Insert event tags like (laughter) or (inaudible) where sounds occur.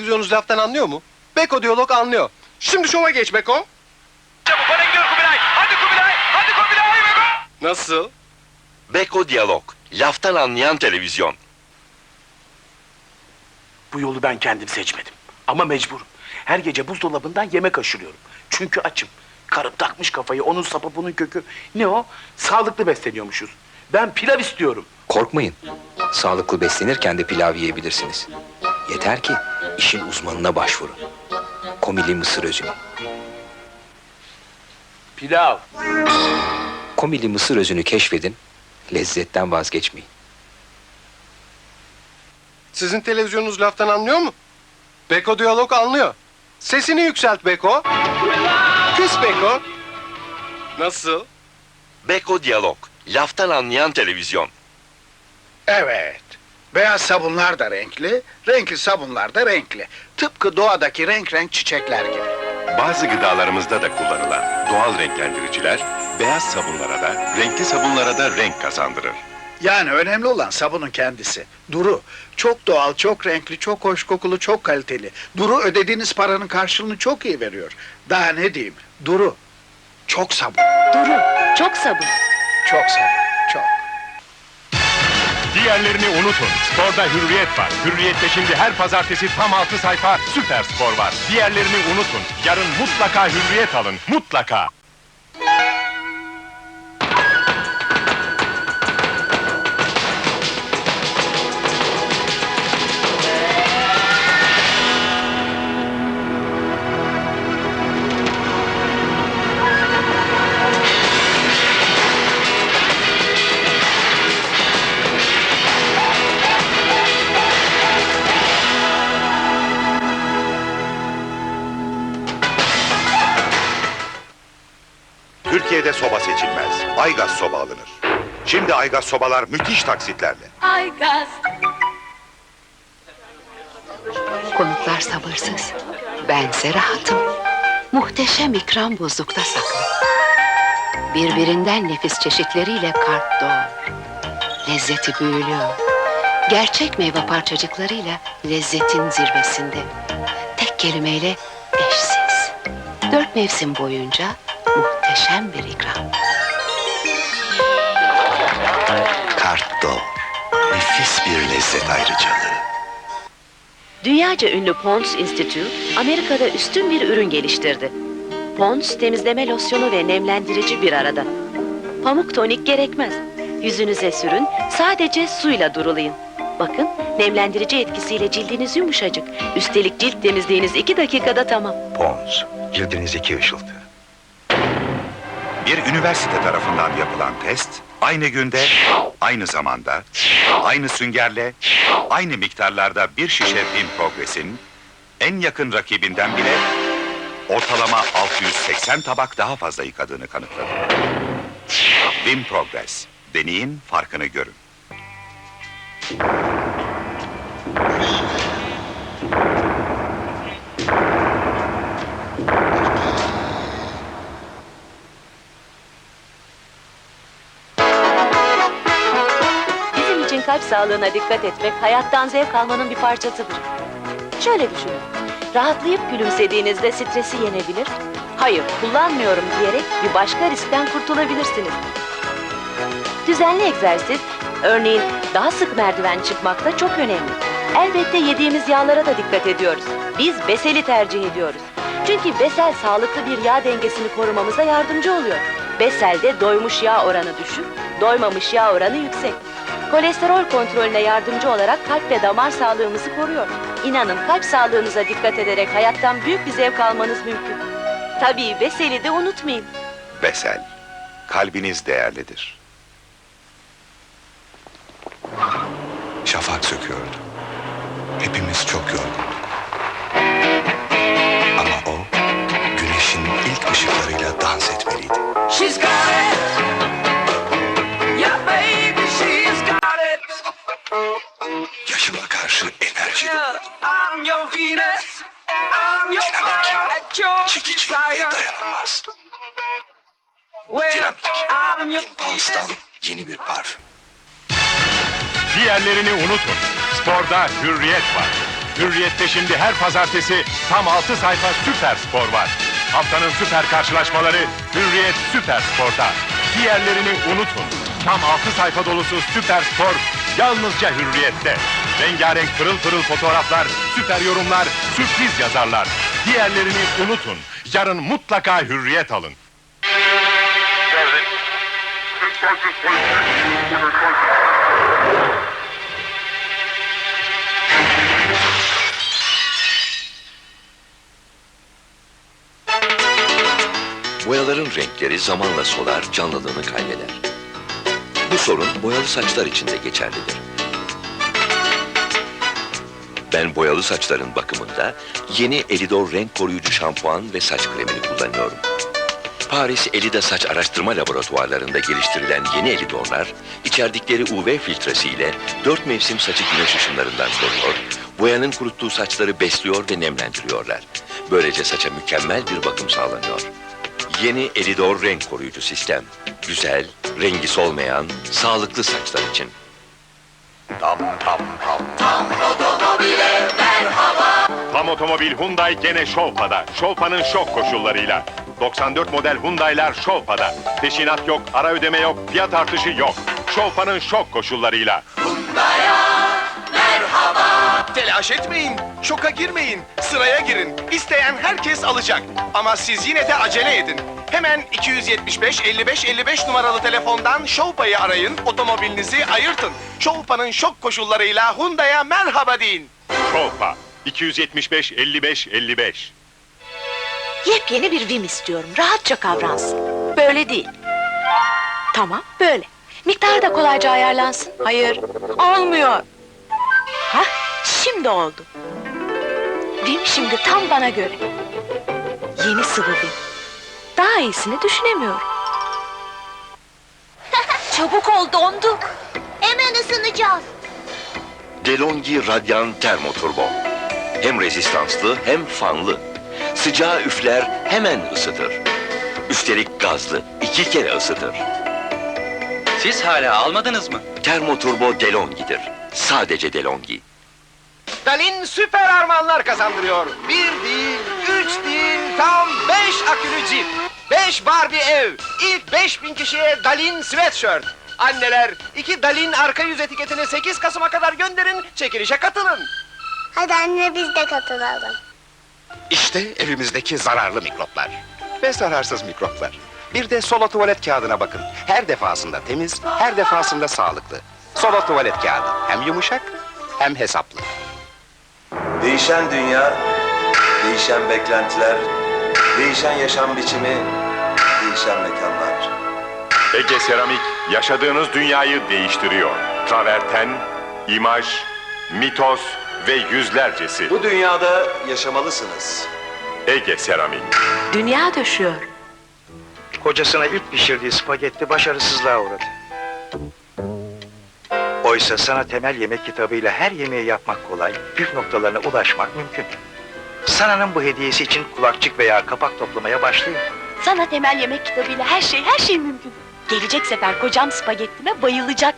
televizyonunuz laftan anlıyor mu? Beko diyalog anlıyor. Şimdi şova geç Beko. Çabuk bana gidiyor Kubilay. Hadi Kubilay. Hadi Kubilay. ve gol! Nasıl? Beko Diyalog. Laftan anlayan televizyon. Bu yolu ben kendim seçmedim. Ama mecburum. Her gece buzdolabından yemek aşırıyorum. Çünkü açım. Karım takmış kafayı, onun sapı bunun kökü. Ne o? Sağlıklı besleniyormuşuz. Ben pilav istiyorum. Korkmayın. Sağlıklı beslenirken de pilav yiyebilirsiniz. Yeter ki işin uzmanına başvurun. Komili mısır özü. Pilav. Komili mısır özünü keşfedin. Lezzetten vazgeçmeyin. Sizin televizyonunuz laftan anlıyor mu? Beko diyalog anlıyor. Sesini yükselt Beko. Kıs Beko. Nasıl? Beko Diyalog. Laftan anlayan televizyon. Evet. Beyaz sabunlar da renkli, renkli sabunlar da renkli. Tıpkı doğadaki renk renk çiçekler gibi. Bazı gıdalarımızda da kullanılan doğal renklendiriciler, beyaz sabunlara da, renkli sabunlara da renk kazandırır. Yani önemli olan sabunun kendisi. Duru. Çok doğal, çok renkli, çok hoş kokulu, çok kaliteli. Duru ödediğiniz paranın karşılığını çok iyi veriyor. Daha ne diyeyim? Duru. Çok sabun. Duru, çok sabun. Çok sabun. Diğerlerini unutun. Sporda hürriyet var. Hürriyette şimdi her pazartesi tam 6 sayfa süper spor var. Diğerlerini unutun. Yarın mutlaka hürriyet alın. Mutlaka. Türkiye'de soba seçilmez. Aygaz soba alınır. Şimdi Aygaz sobalar müthiş taksitlerle. Ay gaz. Konuklar sabırsız. Bense rahatım. Muhteşem ikram buzlukta saklı. Birbirinden nefis çeşitleriyle kart doğur. Lezzeti büyülüyor. Gerçek meyve parçacıklarıyla lezzetin zirvesinde. Tek kelimeyle eşsiz. Dört mevsim boyunca muhteşem bir ikram. Kartdo. Nefis bir lezzet ayrıcalığı. Dünyaca ünlü Pond's Institute, Amerika'da üstün bir ürün geliştirdi. Pond's temizleme losyonu ve nemlendirici bir arada. Pamuk tonik gerekmez. Yüzünüze sürün, sadece suyla durulayın. Bakın, nemlendirici etkisiyle cildiniz yumuşacık. Üstelik cilt temizliğiniz iki dakikada tamam. Pons. Cildinizdeki ışıltı. Bir üniversite tarafından yapılan test, aynı günde, aynı zamanda, aynı süngerle, aynı miktarlarda bir şişe Bim Progress'in en yakın rakibinden bile ortalama 680 tabak daha fazla yıkadığını kanıtladı. Bim Progress. Deneyin, farkını görün. Sağlığına dikkat etmek hayattan zevk almanın bir parçasıdır. Şöyle düşünün. Rahatlayıp gülümsediğinizde stresi yenebilir, hayır kullanmıyorum diyerek bir başka riskten kurtulabilirsiniz. Düzenli egzersiz, örneğin daha sık merdiven çıkmak da çok önemli. Elbette yediğimiz yağlara da dikkat ediyoruz. Biz beseli tercih ediyoruz. Çünkü besel sağlıklı bir yağ dengesini korumamıza yardımcı oluyor. Beselde doymuş yağ oranı düşük, doymamış yağ oranı yüksek. Kolesterol kontrolüne yardımcı olarak kalp ve damar sağlığımızı koruyor. İnanın kalp sağlığınıza dikkat ederek hayattan büyük bir zevk almanız mümkün. Tabii Besel'i de unutmayın. Besel. Kalbiniz değerlidir. Şafak söküyordu. Hepimiz çok yorgunduk. Ama o güneşin ilk ışıklarıyla dans etmeliydi. She's Yaşıma karşı enerji dolu. I'm your Venus. I'm your Dinamik. fire at your Çekici ve desire. dayanılmaz. Well, Dinamik. I'm your Impulse'dan yeni bir parfüm. Diğerlerini unutun. Sporda hürriyet var. Hürriyet'te şimdi her pazartesi tam 6 sayfa Süper Spor var. Haftanın süper karşılaşmaları Hürriyet Süper Spor'da. Diğerlerini unutun. Tam 6 sayfa dolusu Süper Spor yalnızca Hürriyet'te. Rengarenk pırıl pırıl fotoğraflar, süper yorumlar, sürpriz yazarlar. Diğerlerini unutun. Yarın mutlaka Hürriyet alın. Boyaların renkleri zamanla solar, canlılığını kaybeder. Bu sorun boyalı saçlar için de geçerlidir. Ben boyalı saçların bakımında yeni Elidor renk koruyucu şampuan ve saç kremini kullanıyorum. Paris Elida Saç Araştırma Laboratuvarlarında geliştirilen yeni Elidorlar, içerdikleri UV filtresiyle dört mevsim saçı güneş ışınlarından koruyor, boyanın kuruttuğu saçları besliyor ve nemlendiriyorlar. Böylece saça mükemmel bir bakım sağlanıyor. Yeni Elidor renk koruyucu sistem. Güzel, rengi solmayan, sağlıklı saçlar için. Tam otomobil Hyundai gene Şovpa'da. Şovpa'nın şok koşullarıyla. 94 model Hyundai'ler Şovpa'da. Peşinat yok, ara ödeme yok, fiyat artışı yok. Şovpa'nın şok koşullarıyla. Telaş etmeyin, şoka girmeyin, sıraya girin. İsteyen herkes alacak. Ama siz yine de acele edin. Hemen 275 55 55 numaralı telefondan Şovpa'yı arayın, otomobilinizi ayırtın. Şovpa'nın şok koşullarıyla Hyundai'ye merhaba deyin. Şovpa 275 55 55. Yepyeni bir Vim istiyorum. Rahatça kavransın. Böyle değil. Tamam, böyle. Miktarı da kolayca ayarlansın. Hayır, olmuyor. Hah, şimdi oldu. Vim şimdi tam bana göre. Yeni sıvı Vim. Daha iyisini düşünemiyorum. (laughs) Çabuk ol, donduk. Hemen ısınacağız. DeLonghi Radian Termoturbo. Hem rezistanslı hem fanlı. Sıcağı üfler hemen ısıtır. Üstelik gazlı iki kere ısıtır. Siz hala almadınız mı? Termoturbo DeLonghi'dir. Sadece DeLonghi. Dalin süper armağanlar kazandırıyor. Bir değil, üç değil, tam beş akülü cip. Beş Barbie ev. İlk beş bin kişiye Dalin sweatshirt. Anneler, iki Dalin arka yüz etiketini 8 Kasım'a kadar gönderin, çekilişe katılın. Hadi anne biz de katılalım. İşte evimizdeki zararlı mikroplar. Ve zararsız mikroplar. Bir de solo tuvalet kağıdına bakın. Her defasında temiz, her defasında sağlıklı. Solo tuvalet kağıdı. Hem yumuşak, hem hesaplı. Değişen dünya, değişen beklentiler, değişen yaşam biçimi, değişen mekanlar. Ege Seramik yaşadığınız dünyayı değiştiriyor. Traverten, imaj, mitos ve yüzlercesi. Bu dünyada yaşamalısınız. Ege Seramik. Dünya düşüyor. Kocasına ilk pişirdiği spagetti başarısızlığa uğradı. Oysa sana temel yemek kitabıyla her yemeği yapmak kolay, püf noktalarına ulaşmak mümkün. Sana'nın bu hediyesi için kulakçık veya kapak toplamaya başlayın. Sana temel yemek kitabıyla her şey, her şey mümkün. Gelecek sefer kocam spagettime bayılacak.